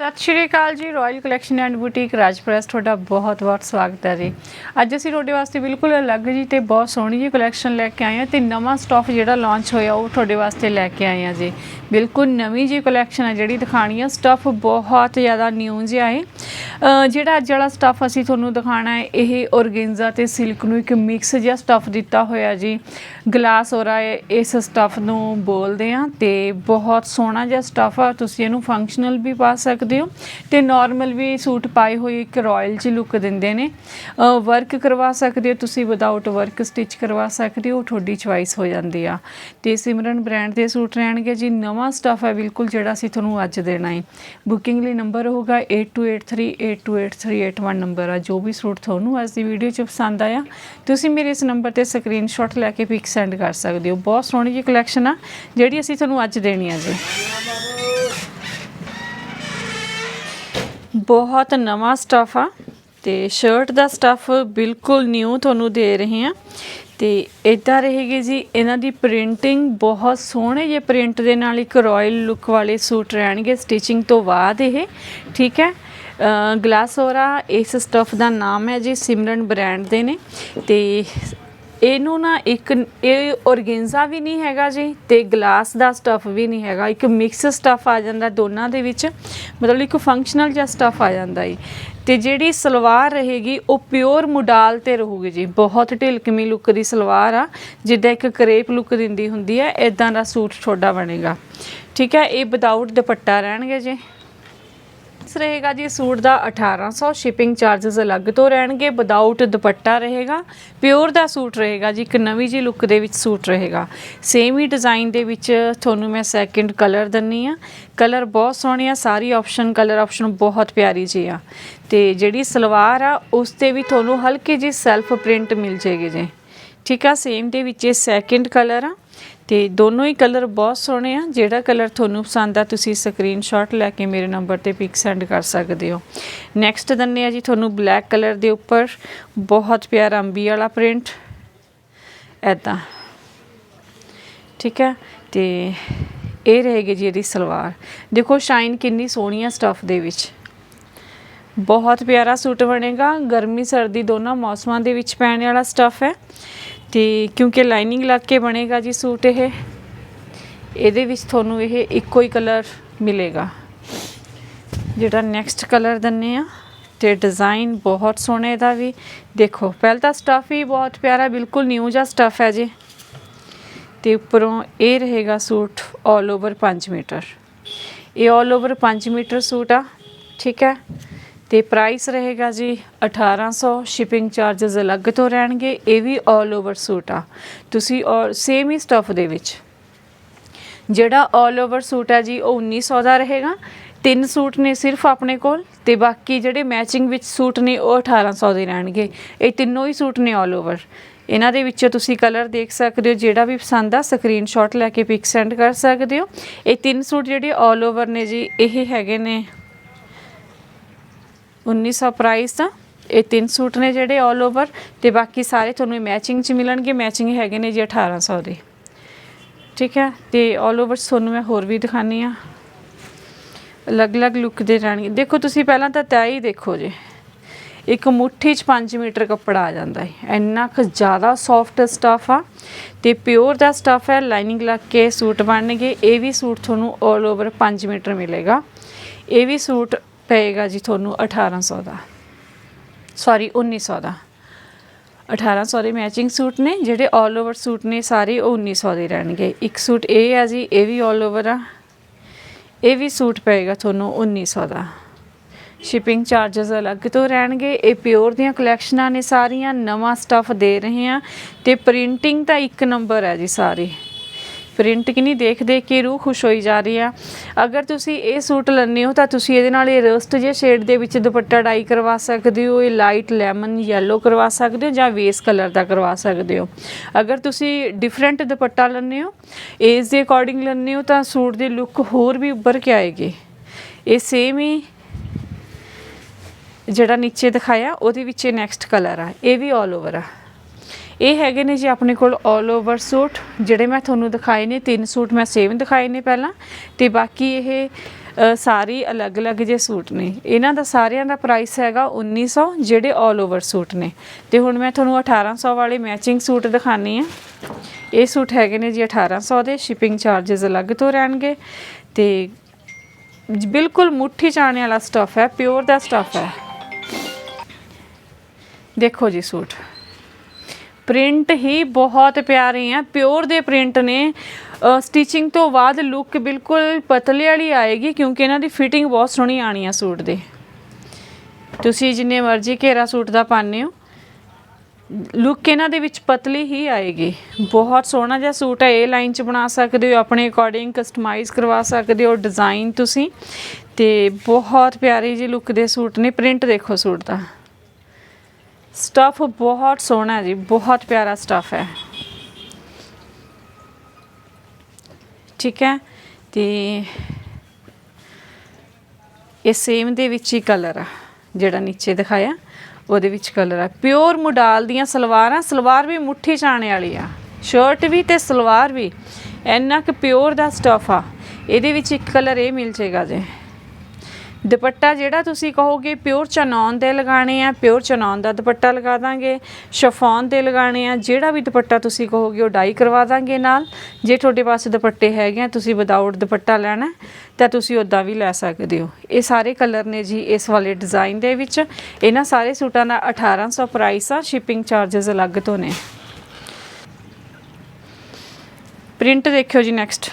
ਸਤਿ ਸ਼੍ਰੀ ਅਕਾਲ ਜੀ ਰਾਇਲ ਕਲੈਕਸ਼ਨ ਐਂਡ ਬੁਟੀਕ ਰਾਜਪ੍ਰੈਸ ਤੁਹਾਡਾ ਬਹੁਤ-ਬਹੁਤ ਸਵਾਗਤ ਹੈ ਜੀ। ਅੱਜ ਅਸੀਂ ਤੁਹਾਡੇ ਵਾਸਤੇ ਬਿਲਕੁਲ ਅਲੱਗ ਜੀ ਤੇ ਬਹੁਤ ਸੋਹਣੀ ਜੀ ਕਲੈਕਸ਼ਨ ਲੈ ਕੇ ਆਏ ਹਾਂ ਤੇ ਨਵਾਂ ਸਟਾਫ ਜਿਹੜਾ ਲਾਂਚ ਹੋਇਆ ਉਹ ਤੁਹਾਡੇ ਵਾਸਤੇ ਲੈ ਕੇ ਆਏ ਹਾਂ ਜੀ। ਬਿਲਕੁਲ ਨਵੀਂ ਜੀ ਕਲੈਕਸ਼ਨ ਹੈ ਜਿਹੜੀ ਦਿਖਾਣੀ ਹੈ। ਸਟਾਫ ਬਹੁਤ ਜ਼ਿਆਦਾ ਨਿਊ ਜਿਹਾ ਹੈ ਜਿਹੜਾ ਅੱਜ ਵਾਲਾ ਸਟਾਫ ਅਸੀਂ ਤੁਹਾਨੂੰ ਦਿਖਾਣਾ ਹੈ, ਇਹ ਔਰਗੇਂਜ਼ਾ ਤੇ ਸਿਲਕ ਨੂੰ ਇੱਕ ਮਿਕਸ ਜਿਹਾ ਸਟਾਫ ਦਿੱਤਾ ਹੋਇਆ ਜੀ। ਗਲਾਸ ਹੋਰਾ ਇਸ ਸਟਾਫ ਨੂੰ ਬੋਲਦੇ ਆ ਤੇ ਬਹੁਤ ਸੋਹਣਾ ਜਿਹਾ ਸਟਾਫ ਆ। ਤੁਸੀਂ ਇਹਨੂੰ ਫੰਕਸ਼ਨਲ ਵੀ ਪਾ ਸਕਦੇ ਹੋ। ਤੇ ਨਾਰਮਲ ਵੀ ਸੂਟ ਪਾਏ ਹੋਏ ਇੱਕ ਰਾਇਲ ਜੀ ਲੁੱਕ ਦਿੰਦੇ ਨੇ। ਵਰਕ ਕਰਵਾ ਸਕਦੇ ਹੋ ਤੁਸੀਂ ਵਿਦਆਊਟ ਵਰਕ ਸਟਿਚ ਕਰਵਾ ਸਕਦੇ ਹੋ ਤੁਹਾਡੀ ਚੁਆਇਸ ਹੋ ਜਾਂਦੀ ਆ। ਤੇ ਸਿਮਰਨ ਬ੍ਰਾਂਡ ਦੇ ਸੂਟ ਰਹਿਣਗੇ ਜੀ। ਨਵਾਂ ਸਟਾਫ ਹੈ ਬਿਲਕੁਲ ਜਿਹੜਾ ਅਸੀਂ ਤੁਹਾਨੂੰ ਅੱਜ ਦੇਣਾ ਹੈ। ਬੁਕਿੰਗ ਲਈ ਨੰਬਰ ਹੋਗਾ 8283828381 ਨੰਬਰ ਆ। ਜੋ ਵੀ ਸੂਟ ਤੁਹਾਨੂੰ ਅੱਜ ਦੀ ਵੀਡੀਓ 'ਚ ਪਸੰਦ ਆਇਆ, ਤੁਸੀਂ ਮੇਰੇ ਇਸ ਨੰਬਰ ਤੇ ਸਕਰੀਨਸ਼ਾਟ ਲੈ ਕੇ ਪਿਕ ਸੈਂਡ ਕਰ ਸਕਦੇ ਹੋ। ਬਹੁਤ ਸੋਹਣੀ ਜਿਹੀ ਕਲੈਕਸ਼ਨ ਆ, ਜਿਹੜੀ ਅਸੀਂ ਤੁਹਾਨੂੰ ਅੱਜ ਦੇਣੀ ਆ ਜੀ। ਬਹੁਤ ਨਵਾਂ ਸਟਫ ਆ ਤੇ ਸ਼ਰਟ ਦਾ ਸਟਫ ਬਿਲਕੁਲ ਨਿਊ ਤੁਹਾਨੂੰ ਦੇ ਰਹੇ ਹਾਂ ਤੇ ਇਦਾਂ ਰਹੇਗੀ ਜੀ, ਇਹਨਾਂ ਦੀ ਪ੍ਰਿੰਟਿੰਗ ਬਹੁਤ ਸੋਹਣੇ ਜਿਹੇ ਪ੍ਰਿੰਟ ਦੇ ਨਾਲ ਇੱਕ ਰਾਇਲ ਲੁੱਕ ਵਾਲੇ ਸੂਟ ਰਹਿਣਗੇ ਸਟਿਚਿੰਗ ਤੋਂ ਬਾਅਦ ਇਹ, ਠੀਕ ਹੈ? ਗਲਾਸੋਰਾ ਇਸ ਸਟਫ ਦਾ ਨਾਮ ਹੈ ਜੀ, ਸਿਮਰਨ ਬ੍ਰਾਂਡ ਦੇ ਨੇ। ਤੇ ਇਹਨੂੰ ਨਾ ਇੱਕ ਇਹ ਔਰਗੇਂਜ਼ਾ ਵੀ ਨਹੀਂ ਹੈਗਾ ਜੀ ਤੇ ਗਲਾਸ ਦਾ ਸਟਫ ਵੀ ਨਹੀਂ ਹੈਗਾ। ਇੱਕ ਮਿਕਸ ਸਟਫ ਆ ਜਾਂਦਾ ਦੋਨਾਂ ਦੇ ਵਿੱਚ, ਮਤਲਬ ਇੱਕ ਫੰਕਸ਼ਨਲ ਜਿਹਾ ਸਟਫ ਆ ਜਾਂਦਾ ਹੈ ਤੇ ਜਿਹੜੀ ਸਲਵਾਰ ਰਹੇਗੀ, ਉਹ ਪਿਓਰ ਮੁਡਾਲ ਤੇ ਰਹੂਗੀ ਜੀ। ਬਹੁਤ ਢਿਲਕਮੀ ਲੁੱਕ ਦੀ ਸਲਵਾਰ ਆ, ਜਿੱਦਾਂ ਇੱਕ ਕਰੇਪ ਲੁੱਕ ਦਿੰਦੀ ਹੁੰਦੀ ਹੈ ਇਦਾਂ ਦਾ ਸੂਟ ਤੁਹਾਡਾ ਬਣੇਗਾ। ਠੀਕ ਹੈ ਇਹ ਵਿਦਆਊਟ ਦੁਪੱਟਾ ਰਹਿਣਗੇ ਜੀ। ਇਸ ਰਹੇਗਾ ਜੀ, ਸੂਟ ਦਾ 1800 ਸ਼ਿਪਿੰਗ ਚਾਰजेस ਅਲੱਗ ਤੋਂ ਰਹਿਣਗੇ ਵਿਦਆਊਟ ਦੁਪੱਟਾ ਰਹੇਗਾ ਪਿਓਰ ਦਾ ਸੂਟ ਰਹੇਗਾ ਜੀ, ਇੱਕ ਨਵੀਂ ਜੀ ਲੁੱਕ ਦੇ ਵਿੱਚ ਸੂਟ ਰਹੇਗਾ। ਸੇਮ ਹੀ ਡਿਜ਼ਾਈਨ ਦੇ ਵਿੱਚ ਤੁਹਾਨੂੰ ਮੈਂ ਸੈਕਿੰਡ ਕਲਰ ਦੰਨੀ ਆ। ਕਲਰ ਬਹੁਤ ਸੋਹਣੇ ਆ, ਸਾਰੀ ਆਪਸ਼ਨ ਕਲਰ ਆਪਸ਼ਨ ਬਹੁਤ ਪਿਆਰੀ ਜੀ ਆ। ਤੇ ਜਿਹੜੀ ਸਲਵਾਰ ਆ, ਉਸ ਤੇ ਵੀ ਤੁਹਾਨੂੰ ਹਲਕੇ ਜੀ ਸੈਲਫ ਪ੍ਰਿੰਟ ਮਿਲ ਜੇਗੀ ਜੀ। ਠੀਕ ਆ ਸੇਮ ਦੇ ਵਿੱਚ ਇਹ ਸੈਕਿੰਡ ਕਲਰ ਆ। ਤੇ ਦੋਨੋਂ ਹੀ ਕਲਰ ਬਹੁਤ ਸੋਹਣੇ ਆ। ਜਿਹੜਾ ਕਲਰ ਤੁਹਾਨੂੰ ਪਸੰਦ ਆ, ਤੁਸੀਂ ਸਕਰੀਨਸ਼ਾਟ ਲੈ ਕੇ ਮੇਰੇ ਨੰਬਰ ਤੇ ਪਿਕ ਸੈਂਡ ਕਰ ਸਕਦੇ ਹੋ। ਨੈਕਸਟ ਦੰਨੇ ਆ ਜੀ ਤੁਹਾਨੂੰ ਬਲੈਕ ਕਲਰ ਦੇ ਉੱਪਰ। ਬਹੁਤ ਪਿਆਰਾ ਅੰਬੀ ਵਾਲਾ ਪ੍ਰਿੰਟ ਐਦਾਂ ਠੀਕ ਹੈ? ਤੇ ਇਹ ਰਹੇਗੀ ਜੀ ਇਹਦੀ ਸਲਵਾਰ। ਦੇਖੋ ਸ਼ਾਈਨ ਕਿੰਨੀ ਸੋਹਣੀ ਆ ਸਟਫ ਦੇ ਵਿੱਚ। ਬਹੁਤ ਪਿਆਰਾ ਸੂਟ ਬਣੇਗਾ। ਗਰਮੀ ਸਰਦੀ ਦੋਨਾਂ ਮੌਸਮਾਂ ਦੇ ਵਿੱਚ ਪੈਣ ਵਾਲਾ ਸਟਫ ਹੈ। ਤੇ ਕਿਉਂਕਿ ਲਾਈਨਿੰਗ ਲੱਗ ਕੇ ਬਣੇਗਾ ਜੀ ਸੂਟ ਇਹ, ਇਹਦੇ ਵਿੱਚ ਤੁਹਾਨੂੰ ਇਹ ਇੱਕੋ ਹੀ ਕਲਰ ਮਿਲੇਗਾ। ਜਿਹੜਾ ਨੈਕਸਟ ਕਲਰ ਦੰਨੇ ਆ, ਤੇ ਡਿਜ਼ਾਈਨ ਬਹੁਤ ਸੋਹਣਾ ਇਹਦਾ ਵੀ। ਦੇਖੋ, ਪਹਿਲਾਂ ਤਾਂ ਸਟਫ ਹੀ ਬਹੁਤ ਪਿਆਰਾ, ਬਿਲਕੁਲ ਨਿਊ ਜਿਹਾ ਸਟਫ ਹੈ ਜੀ। ਤੇ ਉੱਪਰੋਂ ਇਹ ਰਹੇਗਾ ਸੂਟ 올 ਓਵਰ 5 ਮੀਟਰ। ਇਹ 올 ਓਵਰ 5 ਮੀਟਰ ਸੂਟ ਆ, ਠੀਕ ਹੈ? ਤੇ ਪ੍ਰਾਈਸ ਰਹੇਗਾ ਜੀ 1800 ਸ਼ਿਪਿੰਗ ਚਾਰजेस ਅਲੱਗ ਤੋਂ ਰਹਿਣਗੇ, ਇਹ ਵੀ 올 ਓਵਰ ਸੂਟ ਆ। ਤੁਸੀਂ ਔਰ ਸੇਮ ਹੀ ਸਟਫ ਦੇ ਵਿੱਚ। ਜਿਹੜਾ 올 ਓਵਰ ਸੂਟ ਆ ਜੀ, ਉਹ 1900 ਦਾ ਰਹੇਗਾ। ਤਿੰਨ ਸੂਟ ਨੇ ਸਿਰਫ ਆਪਣੇ ਕੋਲ ਤੇ ਬਾਕੀ ਜਿਹੜੇ ਮੈਚਿੰਗ ਵਿੱਚ ਸੂਟ ਨੇ, ਉਹ 1800 ਦੇ ਰਹਿਣਗੇ। ਇਹ ਤਿੰਨੋਂ ਹੀ ਸੂਟ ਨੇ 올 ਓਵਰ ਇਹਨਾਂ ਦੇ ਵਿੱਚੋਂ ਤੁਸੀਂ ਕਲਰ ਦੇਖ ਸਕਦੇ ਹੋ, ਜਿਹੜਾ ਵੀ ਪਸੰਦ ਆ ਸਕਰੀਨਸ਼ਾਟ ਲੈ ਕੇ ਪਿਕ ਸੈਂਡ ਕਰ ਸਕਦੇ ਹੋ। ਇਹ ਤਿੰਨ ਸੂਟ ਜਿਹੜੇ 올 ਓਵਰ ਨੇ ਜੀ, ਇਹ ਹੈਗੇ ਨੇ 1900 ਪ੍ਰਾਈਸ ਦਾ ਇਹ ਤਿੰਨ ਸੂਟ ਨੇ ਜਿਹੜੇ 올 ਓਵਰ ਤੇ ਬਾਕੀ ਸਾਰੇ ਤੁਹਾਨੂੰ ਮੈਚਿੰਗ ਚ ਮਿਲਣਗੇ ਮੈਚਿੰਗ ਹੈਗੇ ਨੇ ਜੀ 1800 ਦੇ ਠੀਕ ਹੈ ਤੇ 올 ਓਵਰ ਤੁਹਾਨੂੰ ਮੈਂ ਹੋਰ ਵੀ ਦਿਖਾਨੀ ਆ ਅਲੱਗ-ਅਲੱਗ ਲੁੱਕ ਦੇ ਰਹਿਣਗੇ ਦੇਖੋ ਤੁਸੀਂ ਪਹਿਲਾਂ ਤਾਂ ਤੈ ਹੀ ਦੇਖੋ ਜੀ ਇੱਕ ਮੁੱਠੀ ਚ 5 ਮੀਟਰ ਕੱਪੜਾ ਆ ਜਾਂਦਾ ਹੈ ਇੰਨਾ ਕੁ ਜ਼ਿਆਦਾ ਸੌਫਟ ਸਟਫ ਆ ਤੇ ਪਿਓਰ ਦਾ ਸਟਫ ਹੈ ਲਾਈਨਿੰਗ ਲੱਗ ਕੇ ਸੂਟ ਬਣਨਗੇ ਇਹ ਵੀ ਸੂਟ ਤੁਹਾਨੂੰ 올 ਓਵਰ 5 ਮੀਟਰ ਮਿਲੇਗਾ ਇਹ ਵੀ ਸੂਟ ਪਏਗਾ ਜੀ ਤੁਹਾਨੂੰ 1800 ਦਾ। ਸੌਰੀ 1900 ਦਾ। 1800 ਦੇ ਮੈਚਿੰਗ ਸੂਟ ਨੇ, ਜਿਹੜੇ 올 ਓਵਰ ਸੂਟ ਨੇ, ਸਾਰੇ ਉਹ 1900 ਦੇ ਰਹਿਣਗੇ। ਇੱਕ ਸੂਟ ਇਹ ਆ ਜੀ, ਇਹ ਵੀ 올 ਓਵਰ ਆ। ਇਹ ਵੀ ਸੂਟ ਪਏਗਾ ਤੁਹਾਨੂੰ 1900 ਦਾ। ਸ਼ਿਪਿੰਗ ਚਾਰजेस ਅਲੱਗ ਤੋਂ ਰਹਿਣਗੇ। ਇਹ ਪਿਓਰ ਦੀਆਂ ਕਲੈਕਸ਼ਨਾਂ ਨੇ ਸਾਰੀਆਂ, ਨਵਾਂ ਸਟੱਫ ਦੇ ਰਹੇ ਆ। ਤੇ ਪ੍ਰਿੰਟਿੰਗ ਤਾਂ ਇੱਕ ਨੰਬਰ ਹੈ ਜੀ, ਸਾਰੀ। ਪ੍ਰਿੰਟ ਕਿ ਨਹੀਂ ਦੇਖ ਦੇਖ ਕੇ ਰੂਹ ਖੁਸ਼ ਹੋਈ ਜਾ ਰਹੀ ਆ। ਅਗਰ ਤੁਸੀਂ ਇਹ ਸੂਟ ਲੈਣੇ ਹੋ ਤਾਂ ਤੁਸੀਂ ਇਹਦੇ ਨਾਲ ਇਹ ਰਸਟ ਜੇ ਸ਼ੇਡ ਦੇ ਵਿੱਚ ਦੁਪੱਟਾ ਡਾਈ ਕਰਵਾ ਸਕਦੇ ਹੋ, ਇਹ ਲਾਈਟ ਲੈਮਨ ਯੈਲੋ ਕਰਵਾ ਸਕਦੇ ਹੋ ਜਾਂ ਵੇਸ ਕਲਰ ਦਾ ਕਰਵਾ ਸਕਦੇ ਹੋ। ਅਗਰ ਤੁਸੀਂ ਡਿਫਰੈਂਟ ਦੁਪੱਟਾ ਲੈਣੇ ਹੋ ਏਜ ਦੇ ਅਕੋਰਡਿੰਗ ਲੈਣੇ ਹੋ ਤਾਂ ਸੂਟ ਦੀ ਲੁੱਕ ਹੋਰ ਵੀ ਉੱਭਰ ਕੇ ਆਏਗੀ। ਇਹ ਸੇਮ ਹੀ ਜਿਹੜਾ ਨੀਚੇ ਦਿਖਾਇਆ, ਉਹਦੇ ਵਿੱਚ ਨੈਕਸਟ ਕਲਰ ਆ। ਇਹ ਵੀ 올 ਓਵਰ ਆ। ਇਹ ਹੈਗੇ ਨੇ ਜੀ ਆਪਣੇ ਕੋਲ 올 ਓਵਰ ਸੂਟ, ਜਿਹੜੇ ਮੈਂ ਤੁਹਾਨੂੰ ਦਿਖਾਏ ਨੇ, ਤਿੰਨ ਸੂਟ ਮੈਂ ਸੇਮ ਦਿਖਾਏ ਨੇ ਪਹਿਲਾਂ, ਤੇ ਬਾਕੀ ਇਹ ਸਾਰੀ ਅਲੱਗ-ਅਲੱਗ ਜੇ ਸੂਟ ਨੇ। ਇਹਨਾਂ ਦਾ ਸਾਰਿਆਂ ਦਾ ਪ੍ਰਾਈਸ ਹੈਗਾ 1900 ਜਿਹੜੇ 올 ਓਵਰ ਸੂਟ ਨੇ। ਤੇ ਹੁਣ ਮੈਂ ਤੁਹਾਨੂੰ 1800 ਵਾਲੇ ਮੈਚਿੰਗ ਸੂਟ ਦਿਖਾਣੇ ਆ ਇਹ ਸੂਟ ਹੈਗੇ ਨੇ ਜੀ 1800 ਦੇ ਸ਼ਿਪਿੰਗ ਚਾਰजेस ਅਲੱਗ ਤੋਂ ਰਹਿਣਗੇ। ਤੇ ਬਿਲਕੁਲ ਮੁੱਠੀ ਚਾਣੇ ਵਾਲਾ ਸਟਫ ਹੈ ਪਿਓਰ ਦਾ ਸਟਫ ਹੈ। ਦੇਖੋ ਜੀ ਸੂਟ। ਪ੍ਰਿੰਟ ਹੀ ਬਹੁਤ ਪਿਆਰੇ ਆ ਪਿਓਰ ਦੇ ਪ੍ਰਿੰਟ ਨੇ। ਸਟਿਚਿੰਗ ਤੋਂ ਬਾਅਦ ਲੁੱਕ ਬਿਲਕੁਲ ਪਤਲੇ ਵਾਲੀ ਆਏਗੀ ਕਿਉਂਕਿ ਇਹਨਾਂ ਦੀ ਫਿਟਿੰਗ ਬਹੁਤ ਸੋਹਣੀ ਆਣੀ ਆ ਸੂਟ ਦੇ। ਤੁਸੀਂ ਜਿੰਨੇ ਮਰਜ਼ੀ ਘੇਰਾ ਸੂਟ ਦਾ ਪਾਉਂਦੇ ਹੋ। ਲੁੱਕ ਇਹਨਾਂ ਦੇ ਵਿੱਚ ਪਤਲੀ ਹੀ ਆਏਗੀ। ਬਹੁਤ ਸੋਹਣਾ ਜਿਹਾ ਸੂਟ ਹੈ ਇਹ ਲਾਈਨ ਚ ਬਣਾ ਸਕਦੇ ਹੋ, ਆਪਣੇ ਅਕੋਰਡਿੰਗ ਕਸਟਮਾਈਜ਼ ਕਰਵਾ ਸਕਦੇ ਹੋ ਡਿਜ਼ਾਈਨ ਤੁਸੀਂ। ਤੇ ਬਹੁਤ ਪਿਆਰੀ ਜੀ ਲੁੱਕ ਦੇ ਸੂਟ ਨੇ ਪ੍ਰਿੰਟ ਦੇਖੋ ਸੂਟ ਦਾ। ਸਟਫ ਬਹੁਤ ਸੋਹਣਾ ਹੈ ਜੀ, ਬਹੁਤ ਪਿਆਰਾ ਸਟਫ ਹੈ। ਠੀਕ ਹੈ, ਤੇ ਇਹ ਸੇਮ ਦੇ ਵਿੱਚ ਹੀ ਕਲਰ ਆ, ਜਿਹੜਾ ਨੀਚੇ ਦਿਖਾਇਆ, ਉਹਦੇ ਵਿੱਚ ਕਲਰ ਆ। ਪਿਓਰ ਮੁਡਾਲ ਦੀਆਂ ਸਲਵਾਰਾਂ, ਸਲਵਾਰ ਵੀ ਮੁੱਠੀ ਚਾਣੇ ਵਾਲੀ ਆ। ਸ਼ਰਟ ਵੀ ਤੇ ਸਲਵਾਰ ਵੀ, ਇੰਨਾ ਕਿ ਪਿਓਰ ਦਾ ਸਟਫ ਆ। ਇਹਦੇ ਵਿੱਚ ਇੱਕ ਕਲਰ ਇਹ ਮਿਲ ਜੇਗਾ ਜੇ। ਦੁਪੱਟਾ ਜਿਹੜਾ ਤੁਸੀਂ ਕਹੋਗੇ ਪਿਓਰ ਚਨੌਨ ਦੇ ਲਗਾਣੇ ਆ ਪਿਓਰ ਚਨੌਨ ਦਾ ਦੁਪੱਟਾ ਲਗਾ ਦਾਂਗੇ ਸ਼ਫੌਨ ਦੇ ਲਗਾਣੇ ਆ, ਜਿਹੜਾ ਵੀ ਦੁਪੱਟਾ ਤੁਸੀਂ ਕਹੋਗੇ ਉਹ ਡਾਈ ਕਰਵਾ ਦਾਂਗੇ ਨਾਲ। ਜੇ ਤੁਹਾਡੇ ਪਾਸ ਦੁਪੱਟੇ ਹੈਗੇ ਆ, ਤੁਸੀਂ ਵਿਦਆਊਟ ਦੁਪੱਟਾ ਲੈਣਾ ਤਾਂ ਤੁਸੀਂ ਉਦਾਂ ਵੀ ਲੈ ਸਕਦੇ ਹੋ। ਇਹ ਸਾਰੇ ਕਲਰ ਨੇ ਜੀ ਇਸ ਵਾਲੇ ਡਿਜ਼ਾਈਨ ਦੇ ਵਿੱਚ। ਇਹਨਾਂ ਸਾਰੇ ਸੂਟਾਂ ਦਾ 1800 ਪ੍ਰਾਈਸ ਆ ਸ਼ਿਪਿੰਗ ਚਾਰजेस ਅਲੱਗ ਤੋਂ ਨੇ। ਪ੍ਰਿੰਟ ਦੇਖਿਓ ਜੀ ਨੈਕਸਟ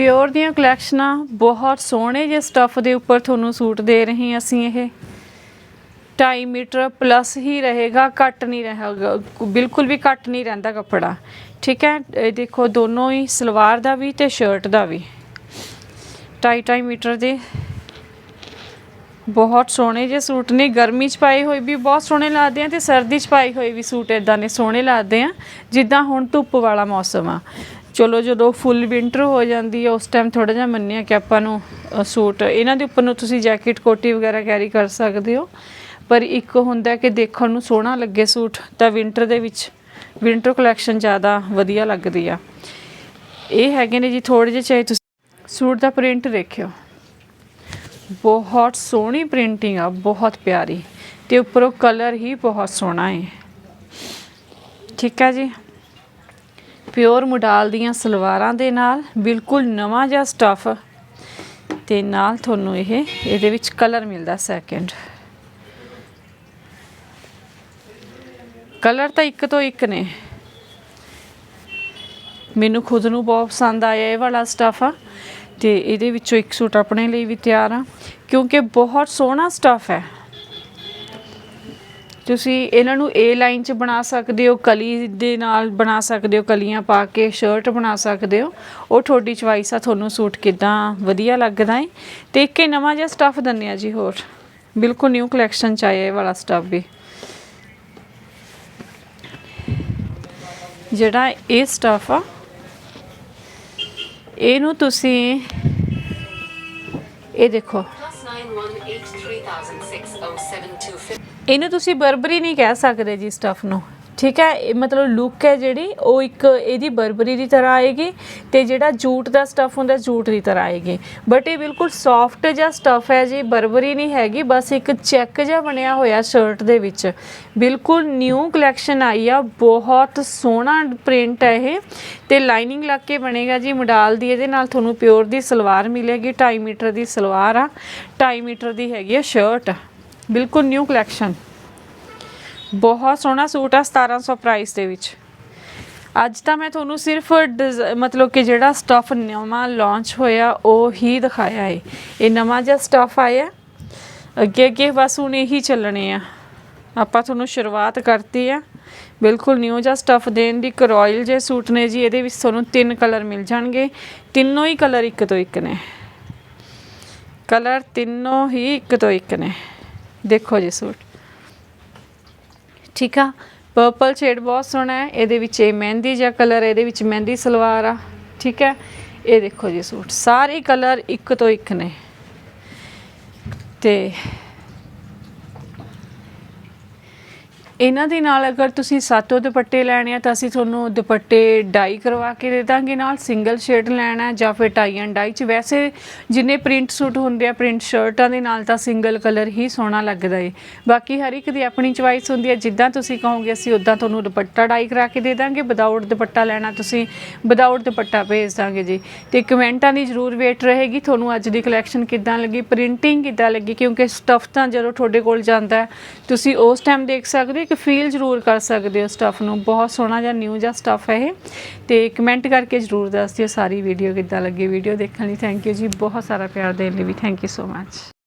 ਪਿਓਰ ਦੀਆਂ ਕਲੈਕਸ਼ਨਾਂ ਬਹੁਤ ਸੋਹਣੇ ਜਿਹੇ ਸਟੱਫ ਦੇ ਉੱਪਰ ਤੁਹਾਨੂੰ ਸੂਟ ਦੇ ਰਹੇ ਹਾਂ ਅਸੀਂ ਇਹ। 2.5 ਮੀਟਰ ਪਲੱਸ ਹੀ ਰਹੇਗਾ, ਘੱਟ ਨਹੀਂ ਰਹੇਗਾ, ਬਿਲਕੁਲ ਵੀ ਘੱਟ ਨਹੀਂ ਰਹਿੰਦਾ ਕੱਪੜਾ। ਠੀਕ ਹੈ ਦੇਖੋ ਦੋਨੋਂ ਹੀ ਸਲਵਾਰ ਦਾ ਵੀ ਤੇ ਸ਼ਰਟ ਦਾ ਵੀ। 2.5 ਮੀਟਰ ਦੇ। ਬਹੁਤ ਸੋਹਣੇ ਜਿਹੇ ਸੂਟ ਨੇ, ਗਰਮੀ 'ਚ ਪਾਏ ਹੋਏ ਵੀ ਬਹੁਤ ਸੋਹਣੇ ਲੱਗਦੇ ਆ ਤੇ ਸਰਦੀ 'ਚ ਪਾਏ ਹੋਏ ਵੀ ਸੂਟ ਇਦਾਂ ਨੇ ਸੋਹਣੇ ਲੱਗਦੇ ਆ, ਜਿੱਦਾਂ ਹੁਣ ਧੁੱਪ ਵਾਲਾ ਮੌਸਮ ਆ। ਚਲੋ ਜਦੋਂ ਫੁੱਲ ਵਿੰਟਰ ਹੋ ਜਾਂਦੀ ਹੈ, ਉਸ ਟਾਈਮ ਥੋੜਾ ਜਿਹਾ ਮੰਨਿਆ ਕਿ ਆਪਾਂ ਨੂੰ ਸੂਟ ਇਹਨਾਂ ਦੇ ਉੱਪਰ ਨੂੰ ਤੁਸੀਂ ਜੈਕਟ ਕੋਟੀ ਵਗੈਰਾ ਕੈਰੀ ਕਰ ਸਕਦੇ ਹੋ। ਪਰ ਇੱਕ ਹੁੰਦਾ ਕਿ ਦੇਖਣ ਨੂੰ ਸੋਹਣਾ ਲੱਗੇ ਸੂਟ ਤਾਂ ਵਿੰਟਰ ਦੇ ਵਿੱਚ ਵਿੰਟਰ ਕਲੈਕਸ਼ਨ ਜ਼ਿਆਦਾ ਵਧੀਆ ਲੱਗਦੀ ਆ। ਇਹ ਹੈਗੇ ਨੇ ਜੀ ਥੋੜੇ ਜਿਹੇ ਚਾਹੇ ਤੁਸੀਂ ਸੂਟ ਦਾ ਪ੍ਰਿੰਟ ਦੇਖਿਓ। ਬਹੁਤ ਸੋਹਣੀ ਪ੍ਰਿੰਟਿੰਗ ਆ, ਬਹੁਤ ਪਿਆਰੀ। ਤੇ ਉੱਪਰੋਂ ਕਲਰ ਹੀ ਬਹੁਤ ਸੋਹਣਾ ਹੈ ਠੀਕ ਹੈ ਜੀ? ਪਿਓਰ ਮੁਡਾਲ ਦੀਆਂ ਸਲਵਾਰਾਂ ਦੇ ਨਾਲ, ਬਿਲਕੁਲ ਨਵਾਂ ਜਿਹਾ ਸਟਫ ਤੇ ਨਾਲ ਤੁਹਾਨੂੰ ਇਹ, ਇਹਦੇ ਵਿੱਚ ਕਲਰ ਮਿਲਦਾ ਸੈਕਿੰਡ ਕਲਰ ਤਾਂ ਇੱਕ ਤੋਂ ਇੱਕ ਨੇ। ਮੈਨੂੰ ਖੁਦ ਨੂੰ ਬਹੁਤ ਪਸੰਦ ਆਇਆ ਇਹ ਵਾਲਾ ਸਟਫ ਆ ਤੇ ਇਹਦੇ ਵਿੱਚੋਂ ਇੱਕ ਸੂਟ ਆਪਣੇ ਲਈ ਵੀ ਤਿਆਰ ਆ। ਕਿਉਂਕਿ ਬਹੁਤ ਸੋਹਣਾ ਸਟਫ ਹੈ। ਤੁਸੀਂ ਇਹਨਾਂ ਨੂੰ ਏ ਲਾਈਨ 'ਚ ਬਣਾ ਸਕਦੇ ਹੋ, ਕਲੀ ਦੇ ਨਾਲ ਬਣਾ ਸਕਦੇ ਹੋ, ਕਲੀਆਂ ਪਾ ਕੇ ਸ਼ਰਟ ਬਣਾ ਸਕਦੇ ਹੋ। ਉਹ ਤੁਹਾਡੀ ਚੁਆਇਸ ਆ, ਤੁਹਾਨੂੰ ਸੂਟ ਕਿਦਾਂ ਵਧੀਆ ਲੱਗਦਾ ਹੈ ਤੇ ਇੱਕ ਇਹ ਨਵਾਂ ਜਿਹਾ ਸਟੱਫ ਦੰਨੇ ਆ ਜੀ ਹੋਰ। ਬਿਲਕੁਲ ਨਿਊ ਕਲੈਕਸ਼ਨ ਚ ਆਇਆ ਇਹ ਵਾਲਾ ਸਟੱਫ ਵੀ। ਜਿਹੜਾ ਇਹ ਸਟੱਫ ਆ, ਇਹਨੂੰ ਤੁਸੀਂ, ਇਹ ਦੇਖੋ। 2006 072 ਇਹਨੂੰ ਤੁਸੀਂ ਬਰਬਰੀ ਨਹੀਂ ਕਹਿ ਸਕਦੇ ਜੀ ਸਟਫ ਨੂੰ ਠੀਕ ਹੈ, ਇਹ ਮਤਲਬ ਲੁੱਕ ਹੈ ਜਿਹੜੀ, ਉਹ ਇੱਕ ਇਹਦੀ ਬਰਬਰੀ ਦੀ ਤਰ੍ਹਾਂ ਆਏਗੀ ਤੇ ਜਿਹੜਾ ਜੂਟ ਦਾ ਸਟਫ ਹੁੰਦਾ, ਜੂਟ ਦੀ ਤਰ੍ਹਾਂ ਆਏਗੀ। ਬਟ ਇਹ ਬਿਲਕੁਲ ਸੌਫਟ ਜਿਹਾ ਸਟਫ ਹੈ ਜੀ, ਬਰਬਰੀ ਨਹੀਂ ਹੈਗੀ, ਬਸ ਇੱਕ ਚੈੱਕ ਜਿਹਾ ਬਣਿਆ ਹੋਇਆ ਸ਼ਰਟ ਦੇ ਵਿੱਚ। ਬਿਲਕੁਲ ਨਿਊ ਕਲੈਕਸ਼ਨ ਆਈ ਆ, ਬਹੁਤ ਸੋਹਣਾ ਪ੍ਰਿੰਟ ਹੈ ਇਹ। ਤੇ ਲਾਈਨਿੰਗ ਲੱਗ ਕੇ ਬਣੇਗਾ ਜੀ, ਮਡਾਲ ਦੀ, ਇਹਦੇ ਨਾਲ ਤੁਹਾਨੂੰ ਪਿਓਰ ਦੀ ਸਲਵਾਰ ਮਿਲੇਗੀ 2.5 ਮੀਟਰ ਦੀ ਸਲਵਾਰ ਆ 2.5 ਮੀਟਰ ਦੀ ਹੈਗੀ ਆ ਸ਼ਰਟ ਬਿਲਕੁਲ ਨਿਊ ਕਲੈਕਸ਼ਨ ਬਹੁਤ ਸੋਹਣਾ ਸੂਟ ਆ 1700 ਪ੍ਰਾਈਸ ਦੇ ਵਿੱਚ। ਅੱਜ ਤਾਂ ਮੈਂ ਤੁਹਾਨੂੰ ਸਿਰਫ ਡਿਜ਼- ਮਤਲਬ ਕਿ ਜਿਹੜਾ ਸਟਫ ਨਵਾਂ ਲਾਂਚ ਹੋਇਆ, ਉਹ ਹੀ ਦਿਖਾਇਆ ਹੈ ਇਹ ਨਵਾਂ ਜਿਹਾ ਸਟਫ ਆਇਆ। ਅੱਗੇ ਅੱਗੇ ਬਸ ਹੁਣ ਇਹੀ ਚੱਲਣੇ ਆ। ਆਪਾਂ ਤੁਹਾਨੂੰ ਸ਼ੁਰੂਆਤ ਕਰਤੀ ਆ। ਬਿਲਕੁਲ ਨਿਊ ਜਿਹਾ ਸਟਫ ਦੇਣ ਦੀ ਕਰੋਇਲ ਜੇ ਸੂਟ ਨੇ ਜੀ, ਇਹਦੇ ਵਿੱਚ ਤੁਹਾਨੂੰ ਤਿੰਨ ਕਲਰ ਮਿਲ ਜਾਣਗੇ। ਤਿੰਨੋਂ ਹੀ ਕਲਰ ਇੱਕ ਤੋਂ ਇੱਕ ਨੇ। ਕਲਰ ਤਿੰਨੋਂ ਹੀ ਇੱਕ ਤੋਂ ਇੱਕ ਨੇ। ਦੇਖੋ ਜੀ ਸੂਟ। ਠੀਕ ਆ? ਪਰਪਲ ਸ਼ੇਡ ਬਹੁਤ ਸੋਹਣਾ ਹੈ। ਇਹਦੇ ਵਿੱਚ ਇਹ ਮਹਿੰਦੀ ਜਿਹਾ ਕਲਰ ਇਹਦੇ ਵਿੱਚ ਮਹਿੰਦੀ ਸਲਵਾਰ ਆ। ਠੀਕ ਹੈ? ਇਹ ਦੇਖੋ ਜੀ ਸੂਟ। ਸਾਰੇ ਕਲਰ ਇੱਕ ਤੋਂ ਇੱਕ ਨੇ। ਤੇ ਇਹਨਾਂ ਦੇ ਨਾਲ ਅਗਰ ਤੁਸੀਂ ਸਾਤੋਂ ਦੁਪੱਟੇ ਲੈਣੇ ਆ ਤਾਂ ਅਸੀਂ ਤੁਹਾਨੂੰ ਦੁਪੱਟੇ ਡਾਈ ਕਰਵਾ ਕੇ ਦੇ ਦਾਂਗੇ ਨਾਲ, ਸਿੰਗਲ ਸ਼ੇਡ ਲੈਣਾ ਜਾਂ ਫਿਰ ਟਾਈ ਐਂਡ ਡਾਈ ਚ। ਵੈਸੇ ਜਿੰਨੇ ਪ੍ਰਿੰਟ ਸੂਟ ਹੁੰਦੇ ਆ, ਪ੍ਰਿੰਟ ਸ਼ਰਟਾਂ ਦੇ ਨਾਲ ਤਾਂ ਸਿੰਗਲ ਕਲਰ ਹੀ ਸੋਹਣਾ ਲੱਗਦਾ ਏ। ਬਾਕੀ ਹਰ ਇੱਕ ਦੀ ਆਪਣੀ ਚੁਆਇਸ ਹੁੰਦੀ ਹੈ, ਜਿੱਦਾਂ ਤੁਸੀਂ ਕਹੋਗੇ ਅਸੀਂ ਉਦਾਂ ਤੁਹਾਨੂੰ ਦੁਪੱਟਾ ਡਾਈ ਕਰਾ ਕੇ ਦੇ ਦਾਂਗੇ। ਵਿਦਆਊਟ ਦੁਪੱਟਾ ਲੈਣਾ ਤੁਸੀਂ ਵਿਦਆਊਟ ਦੁਪੱਟਾ ਭੇਜ ਦਾਂਗੇ ਜੀ। ਤੇ ਕਮੈਂਟਾਂ ਦੀ ਜ਼ਰੂਰ ਵੇਟ ਰਹੇਗੀ, ਤੁਹਾਨੂੰ ਅੱਜ ਦੀ ਕਲੈਕਸ਼ਨ ਕਿੱਦਾਂ ਲੱਗੀ, ਪ੍ਰਿੰਟਿੰਗ ਕਿੱਦਾਂ ਲੱਗੀ, ਕਿਉਂਕਿ ਸਟਫ ਤਾਂ ਜਦੋਂ ਤੁਹਾਡੇ ਕੋਲ ਜਾਂਦਾ ਤੁਸੀਂ ਉਸ ਟਾਈਮ ਦੇਖ ਸਕਦੇ ਹੋ ਫੀਲ ਜ਼ਰੂਰ ਕਰ ਸਕਦੇ ਹੋ ਸਟਫ ਨੂੰ। ਬਹੁਤ ਸੋਹਣਾ ਜਿਹਾ ਨਿਊ ਜਿਹਾ ਸਟਫ ਹੈ ਇਹ। ਤੇ ਕਮੈਂਟ ਕਰਕੇ ਜ਼ਰੂਰ ਦੱਸ ਦਿਓ ਸਾਰੀ ਵੀਡੀਓ ਕਿੱਦਾਂ ਲੱਗੀ ਵੀਡੀਓ ਦੇਖਣ ਲਈ। ਥੈਂਕ ਯੂ ਜੀ। ਬਹੁਤ ਸਾਰਾ ਪਿਆਰ ਦੇਣ ਲਈ ਵੀ ਥੈਂਕ ਯੂ ਸੋ ਮੱਚ